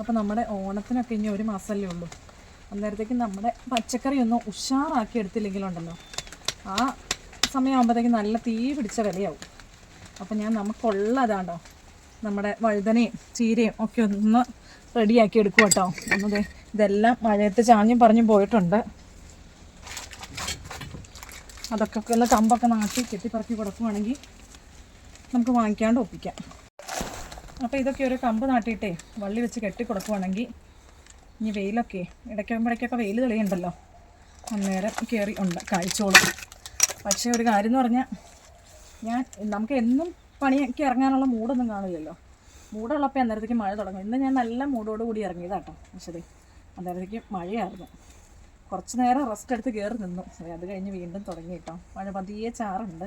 അപ്പോൾ നമ്മുടെ ഓണത്തിനൊക്കെ ഇനി ഒരു മാസമല്ലേ ഉള്ളൂ. അന്നേരത്തേക്ക് നമ്മുടെ പച്ചക്കറി ഒന്നും ഉഷാറാക്കി എടുത്തില്ലെങ്കിലുണ്ടല്ലോ. ആ സമയമാകുമ്പോഴത്തേക്ക് നല്ല തീ പിടിച്ച വിലയാവും. അപ്പം ഞാൻ നമുക്കുള്ളതാണ്ടോ നമ്മുടെ വഴുതനയും ചീരയും ഒക്കെ ഒന്ന് റെഡിയാക്കി എടുക്കും കേട്ടോ ഒന്നത് ഇതെല്ലാം മഴയത്ത് ചാഞ്ഞും പറഞ്ഞും പോയിട്ടുണ്ട്. അതൊക്കെ ഉള്ള കമ്പൊക്കെ നാട്ടി കെട്ടിപ്പറക്കി കൊടുക്കുവാണെങ്കിൽ നമുക്ക് വാങ്ങിക്കാണ്ട് ഒപ്പിക്കാം. അപ്പോൾ ഇതൊക്കെ ഒരു കമ്പ് നാട്ടിയിട്ടേ വള്ളി വെച്ച് കെട്ടി കൊടുക്കുവാണെങ്കിൽ ഇനി വെയിലൊക്കെ ഇടയ്ക്കുമ്പോഴേക്കൊക്കെ വെയിൽ തെളിയുണ്ടല്ലോ. അന്നേരം കയറി ഉണ്ട് കാഴ്ചോളും. പക്ഷേ ഒരു കാര്യം എന്ന് പറഞ്ഞാൽ ഞാൻ നമുക്ക് എന്നും പണിയൊക്കെ ഇറങ്ങാനുള്ള മൂടൊന്നും കാണില്ലല്ലോ. മൂടുള്ളപ്പോൾ അന്നേരത്തേക്ക് മഴ തുടങ്ങും. ഇന്ന് ഞാൻ നല്ല മൂടോട് കൂടി ഇറങ്ങിയതാട്ടോ പക്ഷേ അന്നേരത്തേക്ക് മഴയായിരുന്നു. കുറച്ച് നേരം റെസ്റ്റ് എടുത്ത് കയറി നിന്നു. അത് കഴിഞ്ഞ് വീണ്ടും തുടങ്ങി കേട്ടോ. മഴ പതിയെ ചാറുണ്ട്.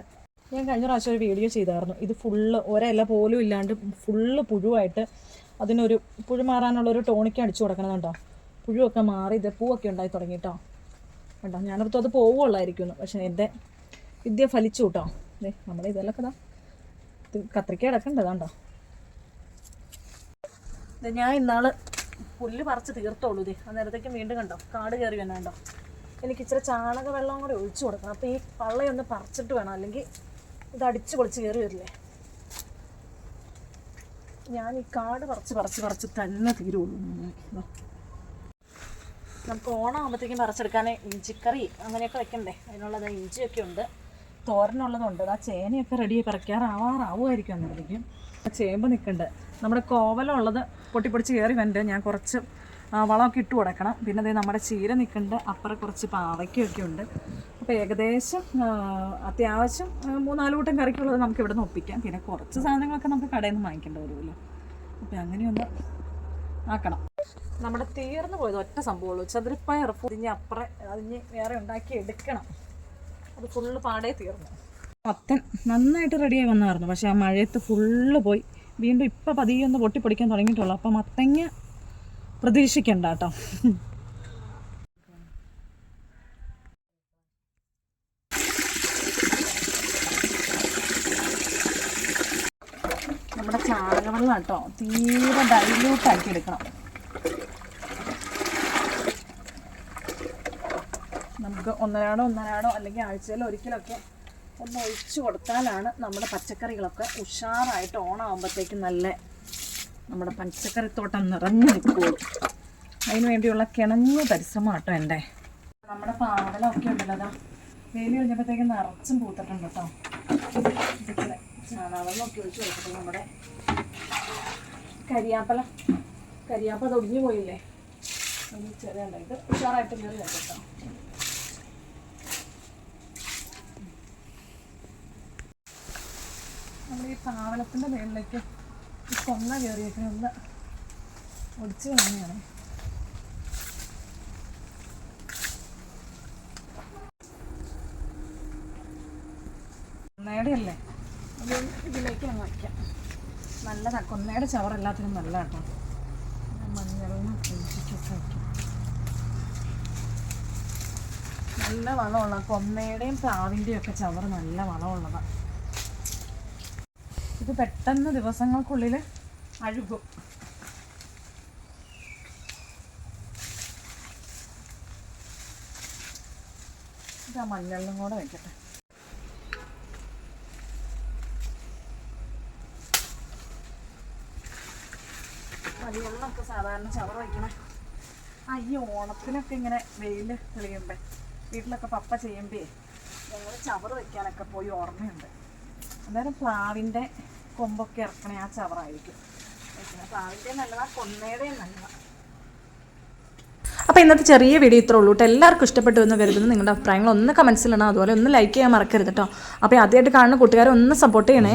ഞാൻ കഴിഞ്ഞ പ്രാവശ്യം ഒരു വീഡിയോ ചെയ്തായിരുന്നു. ഇത് ഫുള്ള് ഒരല്ല പോലും ഇല്ലാണ്ട് ഫുള്ള് പുഴുവായിട്ട് അതിനൊരു പുഴു മാറാനുള്ള ഒരു ടോണിക്ക് അടിച്ചു കൊടുക്കണം കേട്ടോ പുഴുവൊക്കെ മാറി ഇത് പൂവൊക്കെ ഉണ്ടായി തുടങ്ങി കേട്ടോ കേട്ടോ ഞാനോർത്ത് അത് പോവുള്ളായിരിക്കുന്നു പക്ഷേ എന്റെ വിദ്യ ഫലിച്ചു കേട്ടോ. ദേ നമ്മുടെ ഇതെല്ലാം കഥാ ഇത് കത്രിക്ക കിടക്കണ്ടതാണ്ടോ ഞാൻ ഇന്നാൾ പുല്ല് പറിച്ച് തീർത്തോളൂ ഇതേ അന്നേരത്തേക്കും വീണ്ടും കണ്ടോ? കാട് കയറി വേണം കണ്ടോ? എനിക്ക് ഇച്ചിരി ചാണക വെള്ളം കൂടെ ഒഴിച്ചു കൊടുക്കണം. അപ്പോൾ ഈ പള്ളയൊന്ന് പറിച്ചിട്ട് വേണം. അല്ലെങ്കിൽ ഇത് അടിച്ച് പൊളിച്ച് കയറി വരില്ലേ? ഞാൻ ഈ കാട് പറിച്ച് പറിച്ച് പറിച്ച് തന്നെ തീരുള്ളൂ. നമുക്ക് ഓണമാകുമ്പോഴത്തേക്കും പറിച്ചെടുക്കാൻ ഇഞ്ചിക്കറി അങ്ങനെയൊക്കെ വെക്കണ്ടേ? അതിനുള്ളത് ഇഞ്ചിയൊക്കെ ഉണ്ട്. തോരനുള്ളതുണ്ട്. ആ ചേനയൊക്കെ റെഡി പറിക്കാറാവാറാവുമായിരിക്കും അന്നേരത്തേക്കും. ചേമ്പ് നിൽക്കുന്നുണ്ട് നമ്മുടെ കോവലുള്ളത് പൊട്ടിപ്പൊടിച്ച് കയറി വന്നിട്ട് ഞാൻ കുറച്ച് വളമൊക്കെ ഇട്ട് കൊടുക്കണം. പിന്നെ അതേ നമ്മുടെ ചീര നിൽക്കുന്നുണ്ട് അപ്പുറം കുറച്ച് പാവയ്ക്കൊക്കെ ഉണ്ട്. അപ്പോൾ ഏകദേശം അത്യാവശ്യം മൂന്നാൽ കൂട്ടം കറിക്കുള്ളത് നമുക്ക് ഇവിടെ നിന്ന് ഒപ്പിക്കാം. പിന്നെ കുറച്ച് സാധനങ്ങളൊക്കെ നമുക്ക് കടയിൽ നിന്ന് വാങ്ങിക്കേണ്ടി വരുമല്ലോ. അപ്പോൾ അങ്ങനെയൊന്ന് ആക്കണം. നമ്മുടെ തീർന്നു പോയത് ഒറ്റ സംഭവമുള്ളൂ. ചതുരപ്പയർ ഇതിന് അപ്പുറം അതിഞ്ഞ് വേറെ ഉണ്ടാക്കി എടുക്കണം. അത് ഫുള്ള് പാടേ തീർന്നു. മത്തൻ നന്നായിട്ട് റെഡിയായി വന്നായിരുന്നു. പക്ഷേ ആ മഴയത്ത് ഫുള്ള് പോയി. വീണ്ടും ഇപ്പം പതിയെ ഒന്ന് പൊട്ടിപ്പൊടിക്കാൻ തുടങ്ങിയിട്ടുള്ളൂ. അപ്പം മത്തങ്ങ പ്രതീക്ഷിക്കണ്ട കേട്ടോ. ചാണകവെള്ളം കേട്ടോ തീരെ ഡൈല്യൂട്ട് ആക്കി എടുക്കണം നമുക്ക് ഒന്നരാടോ ഒന്നരാടോ അല്ലെങ്കിൽ ആഴ്ചയിൽ ഒരിക്കലൊക്കെ ഒന്ന് ഒഴിച്ചു കൊടുത്താലാണ് നമ്മുടെ പച്ചക്കറികളൊക്കെ ഉഷാറായിട്ട് ഓണാകുമ്പോഴത്തേക്കും നല്ല നമ്മുടെ പച്ചക്കറിത്തോട്ടം നിറഞ്ഞു നിൽക്കുകയുള്ളൂ അതിന് വേണ്ടിയുള്ള കിണഞ്ഞു പരിശ്രമം കേട്ടോ എന്റെ. നമ്മുടെ പാവലൊക്കെ ഉണ്ടല്ലോ അതാ. വെയിൽ കഴിഞ്ഞപ്പോഴത്തേക്കും നിറച്ചും പൂത്തിട്ടുണ്ട് കേട്ടോ. ചാണകവെള്ളമൊക്കെ ഒഴിച്ച് കൊടുത്തിട്ട് നമ്മുടെ കരിയാപ്പല. കരിയാപ്പ തൊടിഞ്ഞു പോയില്ലേ? അത് ചെറിയ ഇത് ഉഷാറായിട്ട് കയറി കേട്ടോ. നമ്മൾ ഈ പാവലത്തിന്റെ മേളിലേക്ക് ഈ കൊന്ന കയറിയൊക്കെ ഒന്ന് ഒടിച്ച് കളഞ്ഞാണ് അത് ഇതിലേക്ക് അങ്ങ് വയ്ക്കാം. നല്ലതാ കൊന്നയുടെ ചവർ എല്ലാത്തിനും നല്ല കേട്ടോ മഞ്ഞളും ഇഞ്ചിക്കൊക്കെ വയ്ക്കും. നല്ല വളമുള്ള കൊന്നയുടെയും പ്രാവിന്റെയും ഒക്കെ ചവർ നല്ല വളമുള്ളതാണ് ഇത് പെട്ടെന്ന് ദിവസങ്ങൾക്കുള്ളിൽ അഴുകും. ഇത് മഞ്ഞളിലും കൂടെ വെക്കട്ടെ. മതിവെള്ളമൊക്കെ സാധാരണ ചവർ വയ്ക്കണേ. ആ ഈ ഓണത്തിനൊക്കെ ഇങ്ങനെ വെയിൽ തെളിയുമ്പേ വീട്ടിലൊക്കെ പപ്പ ചെയ്യുമ്പേ ഞങ്ങൾ ചവർ വയ്ക്കാനൊക്കെ പോയി ഓർമ്മയുണ്ട്. അന്നേരം പ്ലാവിന്റെ കൊമ്പൊക്കെ ഇറക്കണേ ആ ചവറായിരിക്കും പ്ലാവിന്റെ നല്ലതാ കൊന്നയുടെയും നല്ലതാണ് അപ്പോൾ ഇന്നത്തെ ചെറിയ വീഡിയോ ഇത്രേ ഉള്ളൂ കേട്ടോ. എല്ലാവർക്കും ഇഷ്ടപ്പെട്ടു എന്ന് കരുതുന്നു. നിങ്ങളുടെ അഭിപ്രായങ്ങൾ ഒന്ന് കമൻസിലിടണം അതുപോലെ ഒന്ന് ലൈക്ക് ചെയ്യാൻ മറക്കരുത് കേട്ടോ. അപ്പോൾ ആദ്യമായിട്ട് കാണുന്ന കൂട്ടുകാരെ ഒന്ന് സപ്പോർട്ട് ചെയ്യണേ.